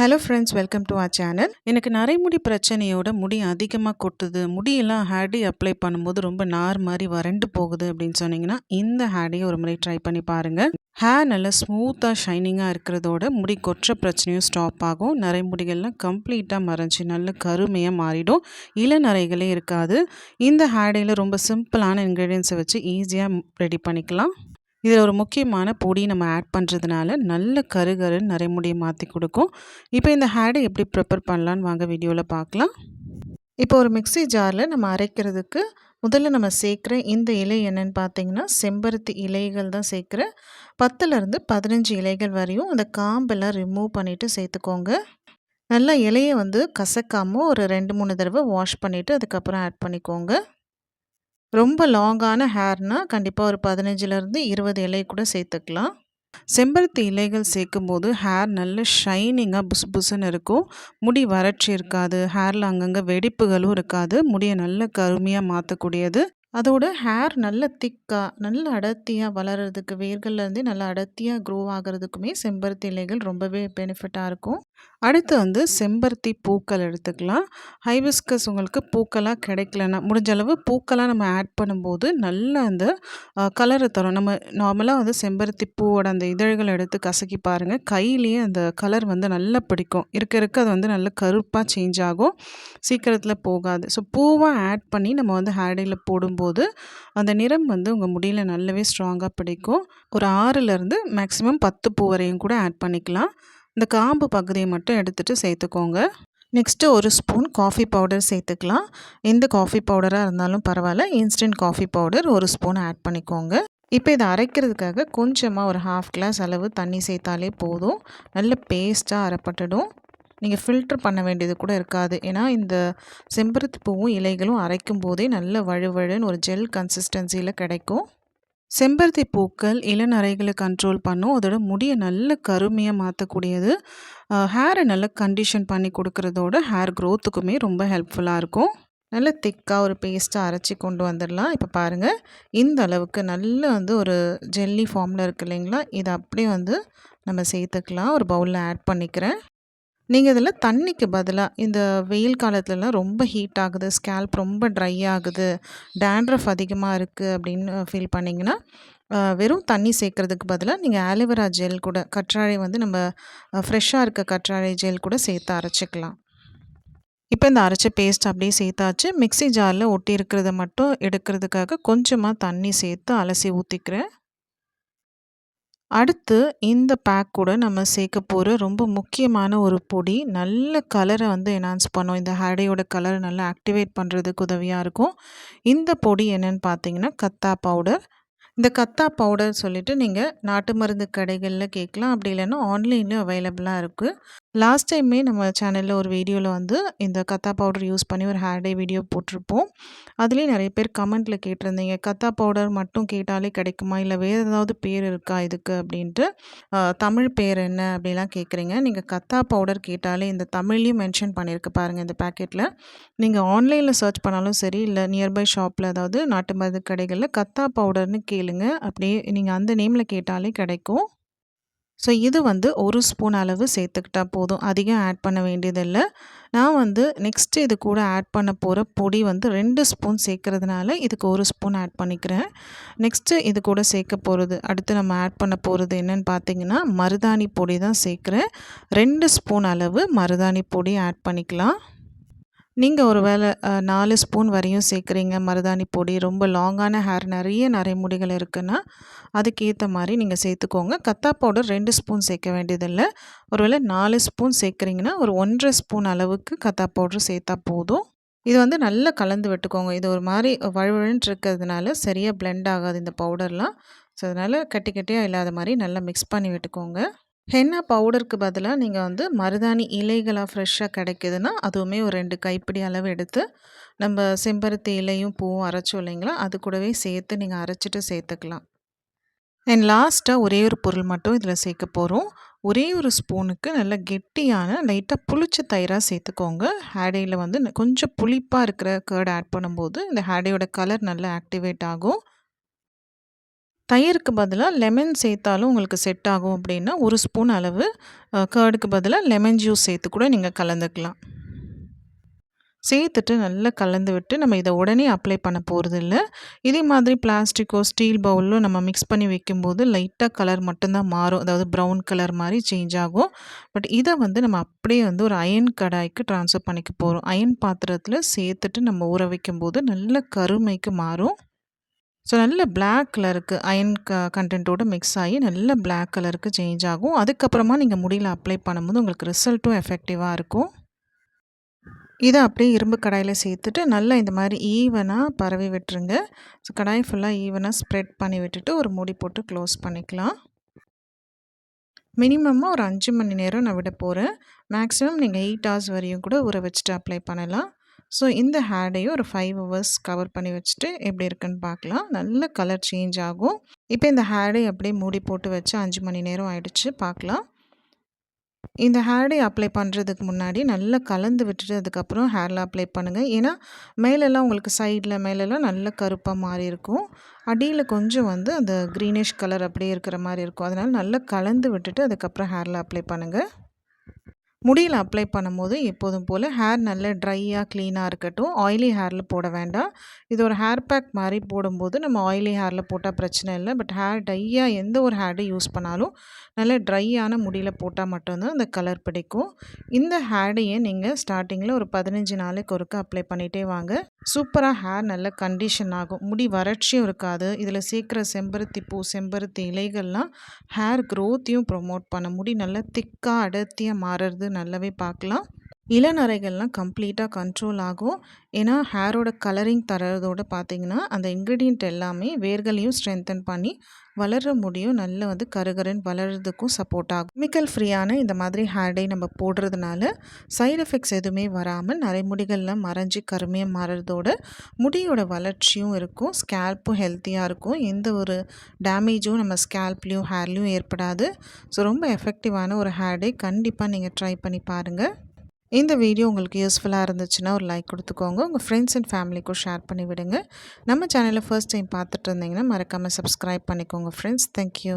Hello friends welcome to our channel எனக்கு நரைமுடி பிரச்சனையோட முடி அதிகமாக கொட்டுது. முடியெல்லாம் ஹேடி அப்ளை பண்ணும்போது ரொம்ப நார் மாதிரி வறண்டு போகுது அப்படின்னு சொன்னீங்கன்னா இந்த ஹேடையை ஒரு முறை ட்ரை பண்ணி பாருங்கள் ஹேர் நல்லா ஸ்மூத்தாக ஷைனிங்காக இருக்கிறதோட முடி கொற்ற பிரச்சனையும் ஸ்டாப் ஆகும். நரைமுடிகள்லாம் கம்ப்ளீட்டாக மறைஞ்சி நல்ல கருமையாக மாறிடும். இளநரைகளே இருக்காது. இந்த ஹேடையில் ரொம்ப சிம்பிளான இன்க்ரீடியன்ஸை வச்சு ஈஸியாக ரெடி பண்ணிக்கலாம். இதில் ஒரு முக்கியமான பொடி நம்ம ஆட் பண்ணுறதுனால நல்ல கரு நரைமுடியை மாற்றி கொடுக்கும். இப்போ இந்த ஹேடை எப்படி ப்ரிப்பேர் பண்ணலான்னு வாங்க வீடியோவில் பார்க்கலாம். இப்போ ஒரு மிக்சி ஜாரில் நம்ம அரைக்கிறதுக்கு முதல்ல நம்ம சேர்க்குற இந்த இலை என்னென்னு பார்த்தீங்கன்னா செம்பருத்தி இலைகள் தான் சேர்க்குறேன் பத்துலேருந்து பதினஞ்சு இலைகள் வரையும் அந்த காம்பெல்லாம் ரிமூவ் பண்ணிவிட்டு சேர்த்துக்கோங்க. நல்லா இலையை வந்து கசக்காமல் ஒரு ரெண்டு மூணு தடவை வாஷ் பண்ணிவிட்டு அதுக்கப்புறம் ஆட் பண்ணிக்கோங்க. ரொம்ப லாங்கான ஹேர்னால் கண்டிப்பாக ஒரு பதினஞ்சுலேருந்து இருபது இலை கூட சேர்த்துக்கலாம். செம்பருத்தி இலைகள் சேர்க்கும்போது ஹேர் நல்ல ஷைனிங்காக புசு புசுன்னு இருக்கும். முடி வறட்சி இருக்காது ஹேரில் அங்கங்கே வெடிப்புகளும் இருக்காது முடியை நல்ல கருமையாக மாற்றக்கூடியது அதோட ஹேர் நல்ல திக்காக நல்ல அடர்த்தியாக வளர்கிறதுக்கு வேர்கள்லேருந்தே நல்லா அடர்த்தியாக க்ரோ ஆகிறதுக்குமே செம்பருத்தி இலைகள் ரொம்பவே பெனிஃபிட்டாக இருக்கும். அடுத்து வந்து செம்பருத்தி பூக்கள் எடுத்துக்கலாம். ஹைபிஸ்கஸ் உங்களுக்கு பூக்களாக கிடைக்கலன்னா முடிஞ்ச அளவு பூக்களாக நம்ம ஆட் பண்ணும்போது நல்ல அந்த கலரை தரும். நம்ம நார்மலாக வந்து செம்பருத்தி பூவோட அந்த இதழ்களை எடுத்து கசக்கி பாருங்கள் கையிலேயே அந்த கலர் வந்து நல்லா பிடிக்கும். இருக்க இருக்க அது வந்து நல்ல கருப்பாக சேஞ்ச் ஆகும். சீக்கிரத்தில் போகாது. ஸோ பூவாக ஆட் பண்ணி நம்ம வந்து ஹேடையில் போடும்போது அந்த நிறம் வந்து உங்கள் முடியில் நல்லாவே ஸ்ட்ராங்காக பிடிக்கும். ஒரு ஆறுலேருந்து மேக்ஸிமம் பத்து பூ வரையும் கூட ஆட் பண்ணிக்கலாம். இந்த காம்பு பகுதியை மட்டும் எடுத்துகிட்டு சேர்த்துக்கோங்க. நெக்ஸ்ட்டு ஒரு ஸ்பூன் காஃபி பவுடர் சேர்த்துக்கலாம். எந்த காஃபி பவுடராக இருந்தாலும் பரவாயில்ல. இன்ஸ்டன்ட் காஃபி பவுடர் ஒரு ஸ்பூன் ஆட் பண்ணிக்கோங்க. இப்போ இதை அரைக்கிறதுக்காக கொஞ்சமாக ஒரு ஹாஃப் கிளாஸ் அளவு தண்ணி சேர்த்தாலே போதும். நல்ல பேஸ்ட்டாக அரைப்பட்டுடும். நீங்கள் ஃபில்ட்ரு பண்ண வேண்டியது கூட இருக்காது. ஏன்னா இந்த செம்பருத்தி பூவும் இலைகளும் அரைக்கும் போதே நல்ல வழுவழுன்னு ஒரு ஜெல் கன்சிஸ்டன்சியில் கிடைக்கும். செம்பருத்தி பூக்கள் இளநரைகளை கண்ட்ரோல் பண்ணும். அதோட முடியை நல்ல கருமையாக மாற்றக்கூடியது ஹேரை நல்ல கண்டிஷன் பண்ணி கொடுக்குறதோட ஹேர் க்ரோத்துக்குமே ரொம்ப ஹெல்ப்ஃபுல்லாக இருக்கும். நல்ல திக்காக ஒரு பேஸ்ட்டாக அரைச்சி கொண்டு வந்துடலாம். இப்போ பாருங்கள் இந்த அளவுக்கு நல்ல வந்து ஒரு ஜெல்லி ஃபார்மில் இருக்குது இல்லைங்களா? இதை அப்படியே வந்து நம்ம சேர்த்துக்கலாம். ஒரு பவுலில் ஆட் பண்ணிக்கிறேன். நீங்கள் இதில் தண்ணிக்கு பதிலாக இந்த வெயில் காலத்துலலாம் ரொம்ப ஹீட் ஆகுது ஸ்கேல்ப் ரொம்ப ட்ரை ஆகுது டேண்ட்ரஃப் அதிகமாக இருக்குது அப்படின்னு ஃபீல் பண்ணிங்கன்னா வெறும் தண்ணி சேர்க்குறதுக்கு பதிலாக நீங்கள் ஆலிவரா ஜெல் கூட கற்றாழை வந்து நம்ம ஃப்ரெஷ்ஷாக இருக்க கற்றாழை ஜெல் கூட சேர்த்து அரைச்சிக்கலாம். இப்போ இந்த அரைச்ச பேஸ்ட் அப்படியே சேர்த்தாச்சு மிக்சி ஜாரில் ஒட்டி இருக்கிறத மட்டும் எடுக்கிறதுக்காக கொஞ்சமாக தண்ணி சேர்த்து அலசி ஊற்றிக்கிறேன் அடுத்து இந்த பேக் கூட நம்ம சேர்க்க போகிற ரொம்ப முக்கியமான ஒரு பொடி. நல்ல கலரை வந்து என்ஹான்ஸ் பண்ணும். இந்த ஹேடையோட கலரை நல்லா ஆக்டிவேட் பண்ணுறதுக்கு உதவியாக இருக்கும். இந்த பொடி என்னென்னு பார்த்தீங்கன்னா கத்தா பவுடர் இந்த கத்தா பவுடர் சொல்லிட்டு நீங்கள் நாட்டு மருந்து கடைகளில் கேட்கலாம். அப்படி இல்லைன்னா ஆன்லைன்லேயும் அவைலபிளாக இருக்குது லாஸ்ட் டைமே நம்ம சேனலில் ஒரு வீடியோவில் வந்து இந்த கத்தா பவுடர் யூஸ் பண்ணி ஒரு ஹேர் டே வீடியோ போட்டிருப்போம். அதுலேயும் நிறைய பேர் கமெண்ட்டில் கேட்டிருந்தீங்க. கத்தா பவுடர் மட்டும் கேட்டாலே கிடைக்குமா? இல்லை வேறு ஏதாவது பேர் இருக்கா இதுக்கு அப்படின்ட்டு? தமிழ் பேர் என்ன? அப்படிலாம் கேட்குறீங்க. நீங்கள் கத்தா பவுடர் கேட்டாலே இந்த தமிழ்லேயும் மென்ஷன் பண்ணியிருக்கு பாருங்கள் இந்த பேக்கெட்டில் நீங்கள் ஆன்லைனில் சர்ச் பண்ணாலும் சரி இல்லை நியர்பை ஷாப்பில் அதாவது நாட்டு மருந்து கடைகளில் கத்தா பவுடர்னு கேளுங்க. அப்படியே நீங்கள் அந்த நேமில் கேட்டாலே கிடைக்கும். ஸோ இது வந்து ஒரு ஸ்பூன் அளவு சேர்த்துக்கிட்டா போதும். அதிகம் ஆட் பண்ண வேண்டியதில்லை. நான் வந்து நெக்ஸ்ட்டு இது கூட ஆட் பண்ண போகிற பொடி வந்து ரெண்டு ஸ்பூன் சேர்க்குறதுனால இதுக்கு ஒரு ஸ்பூன் ஆட் பண்ணிக்கிறேன். நெக்ஸ்ட்டு இது கூட சேர்க்க போகிறது அடுத்து நம்ம ஆட் பண்ண போகிறது என்னென்னு பார்த்தீங்கன்னா மருதாணி பொடி தான் சேர்க்குறேன். ரெண்டு ஸ்பூன் அளவு மருதாணி பொடி ஆட் பண்ணிக்கலாம். நீங்கள் ஒரு வேளை நாலு ஸ்பூன் வரையும் சேர்க்குறீங்க மருதாணி பொடி ரொம்ப லாங்கான ஹேர் நிறைய நரைமுடிகள் இருக்குன்னா அதுக்கேற்ற மாதிரி நீங்கள் சேர்த்துக்கோங்க. கத்தா பவுடர் ரெண்டு ஸ்பூன் சேர்க்க வேண்டியதில்லை. ஒருவேளை நாலு ஸ்பூன் சேர்க்குறீங்கன்னா ஒரு ஒன்றரை ஸ்பூன் அளவுக்கு கத்தா பவுடர் சேர்த்தா போதும். இது வந்து நல்லா கலந்து விட்டுக்கோங்க. இது ஒரு மாதிரி வழுவழுன்னு இருக்கிறதுனால சரியாக பிளெண்ட் ஆகாது இந்த பவுடர்லாம். ஸோ அதனால் கட்டி கட்டியாக இல்லாத மாதிரி நல்லா மிக்ஸ் பண்ணி விட்டுக்கோங்க. ஹென்னா பவுடருக்கு பதிலாக நீங்கள் வந்து மருதாணி இலைகளாக ஃப்ரெஷ்ஷாக கிடைக்கிதுன்னா அதுவுமே ஒரு ரெண்டு கைப்பிடி அளவு எடுத்து நம்ம செம்பருத்தி இலையும் பூவும் அரைச்சோம் இல்லைங்களா அது கூடவே சேர்த்து நீங்கள் அரைச்சிட்டு சேர்த்துக்கலாம். அண்ட் லாஸ்ட்டாக ஒரே ஒரு பொருள் மட்டும் இதில் சேர்க்க போகிறோம் ஒரே ஒரு ஸ்பூனுக்கு நல்ல கெட்டியான லைட்டாக புளிச்ச தயிராக சேர்த்துக்கோங்க. ஹேடையில் வந்து கொஞ்சம் புளிப்பாக இருக்கிற கேர்டு ஆட் பண்ணும்போது இந்த ஹேடையோட கலர் நல்லா ஆக்டிவேட் ஆகும். தயிருக்கு பதிலாக லெமன் சேர்த்தாலும் உங்களுக்கு செட் ஆகும் அப்படின்னா ஒரு ஸ்பூன் அளவு கர்டுக்கு பதிலாக லெமன் ஜூஸ் சேர்த்து கூட நீங்கள் கலந்துக்கலாம். சேர்த்துட்டு நல்லா கலந்து விட்டு நம்ம இதை உடனே அப்ளை பண்ண போகிறது இல்லை இதே மாதிரி பிளாஸ்டிக்கோ ஸ்டீல் பவுலோ நம்ம மிக்ஸ் பண்ணி வைக்கும்போது லைட்டாக கலர் மட்டும்தான் மாறும். அதாவது ப்ரௌன் கலர் மாதிரி சேஞ்ச் ஆகும். பட் இதை வந்து நம்ம அப்படியே வந்து ஒரு அயன் கடாய்க்கு ட்ரான்ஸ்ஃபர் பண்ணிக்க போகிறோம் அயன் பாத்திரத்தில் சேர்த்துட்டு நம்ம ஊற வைக்கும்போது நல்ல கருமைக்கு மாறும். ஸோ நல்ல பிளாக் கலருக்கு அயன் க கண்டென்ட்டோடு மிக்ஸ் ஆகி நல்ல பிளாக் கலருக்கு சேஞ்ச் ஆகும். அதுக்கப்புறமா நீங்கள் முடியில் அப்ளை பண்ணும்போது உங்களுக்கு ரிசல்ட்டும் எஃபெக்டிவாக இருக்கும். இதை அப்படியே இரும்பு கடாயில் சேர்த்துட்டு நல்லா இந்த மாதிரி ஈவனாக பரவி விட்டுருங்க. ஸோ கடாய் ஃபுல்லாக ஈவனாக ஸ்ப்ரெட் பண்ணி விட்டுட்டு ஒரு மூடி போட்டு க்ளோஸ் பண்ணிக்கலாம். மினிமமாக ஒரு அஞ்சு மணி நேரம் நான் விட போகிறேன் மேக்ஸிமம் நீங்கள் எயிட் ஹவர்ஸ் வரையும் கூட ஊற வச்சுட்டு அப்ளை பண்ணலாம். ஸோ இந்த ஹேடையும் ஒரு ஃபைவ் ஹவர்ஸ் கவர் பண்ணி வச்சுட்டு எப்படி இருக்குன்னு பார்க்கலாம். நல்ல கலர் சேஞ்ச் ஆகும். இப்போ இந்த ஹேடை அப்படியே மூடி போட்டு வச்சு அஞ்சு மணி நேரம் ஆயிடுச்சு பார்க்கலாம். இந்த ஹேர்டே அப்ளை பண்ணுறதுக்கு முன்னாடி நல்லா கலந்து விட்டுட்டு அதுக்கப்புறம் ஹேரில் அப்ளை பண்ணுங்கள் ஏன்னா மேலெல்லாம் உங்களுக்கு சைடில் மேலெல்லாம் நல்ல கருப்பாக மாறி இருக்கும். அடியில் கொஞ்சம் வந்து அந்த க்ரீனிஷ் கலர் அப்படியே இருக்கிற மாதிரி இருக்கும். அதனால் நல்லா கலந்து விட்டுட்டு அதுக்கப்புறம் ஹேரில் அப்ளை பண்ணுங்கள் முடியில் அப்ளை பண்ணும்போது எப்போதும் போல் ஹேர் நல்ல ட்ரையாக க்ளீனாக இருக்கட்டும். ஆயிலி ஹேரில் போட வேண்டாம். இது ஒரு ஹேர் பேக் மாதிரி போடும்போது நம்ம ஆயிலி ஹேரில் போட்டால் பிரச்சனை இல்லை. பட் ஹேர் ட்ரையாக எந்த ஒரு ஹேர்டை யூஸ் பண்ணாலும் நல்ல ட்ரையான முடியில் போட்டால் மட்டும்தான் அந்த கலர் பிடிக்கும். இந்த ஹேர்டையே நீங்கள் ஸ்டார்டிங்கில் ஒரு பதினஞ்சு நாளைக்கு ஒருக்க அப்ளை பண்ணிகிட்டே வாங்க. சூப்பராக ஹேர் நல்ல கண்டிஷன் ஆகும். முடி வறட்சியும் இருக்காது. இதில் சீக்கிரம் செம்பருத்தி பூ செம்பருத்தி இலைகள்லாம் ஹேர் க்ரோத்தையும் ப்ரொமோட் பண்ண. முடி நல்லா திக்காக அடர்த்தியாக மாறுறது நல்லாவே பார்க்கலாம். இளநரைகள்லாம் கம்ப்ளீட்டாக கண்ட்ரோல் ஆகும். ஏன்னா ஹேரோட கலரிங் தரதோடு பார்த்திங்கன்னா அந்த இன்க்ரீடியண்ட் எல்லாமே வேர்களையும் ஸ்ட்ரென்தன் பண்ணி வளர முடியும். நல்ல வந்து கருகருன்னு வளர்கிறதுக்கும் சப்போர்ட் ஆகும். கெமிக்கல் ஃப்ரீயான இந்த மாதிரி ஹேர் டை நம்ம போடுறதுனால சைடு எஃபெக்ட்ஸ் எதுவுமே வராமல் நிறைய முடிகள்லாம் மறைஞ்சி கருமையாக மாறுறதோட முடியோட வளர்ச்சியும் இருக்கும். ஸ்கேல்ப்பும் ஹெல்த்தியாக இருக்கும். எந்த ஒரு டேமேஜும் நம்ம ஸ்கேல்ப்லேயும் ஹேர்லேயும் ஏற்படாது. ஸோ ரொம்ப எஃபெக்டிவான ஒரு ஹேர்டே கண்டிப்பாக நீங்கள் ட்ரை பண்ணி பாருங்கள் இந்த வீடியோ உங்களுக்கு யூஸ்ஃபுல்லாக இருந்துச்சுன்னா ஒரு லைக் கொடுத்துக்கோங்க. உங்கள் ஃப்ரெண்ட்ஸ் அண்ட் ஃபேமிலிக்கும் ஷேர் பண்ணி விடுங்க. நம்ம சேனலில் ஃபர்ஸ்ட் டைம் பார்த்துட்டு இருந்தீங்கன்னா மறக்காமல் சப்ஸ்கிரைப் பண்ணிக்கோங்க ஃப்ரெண்ட்ஸ் தேங்க்யூ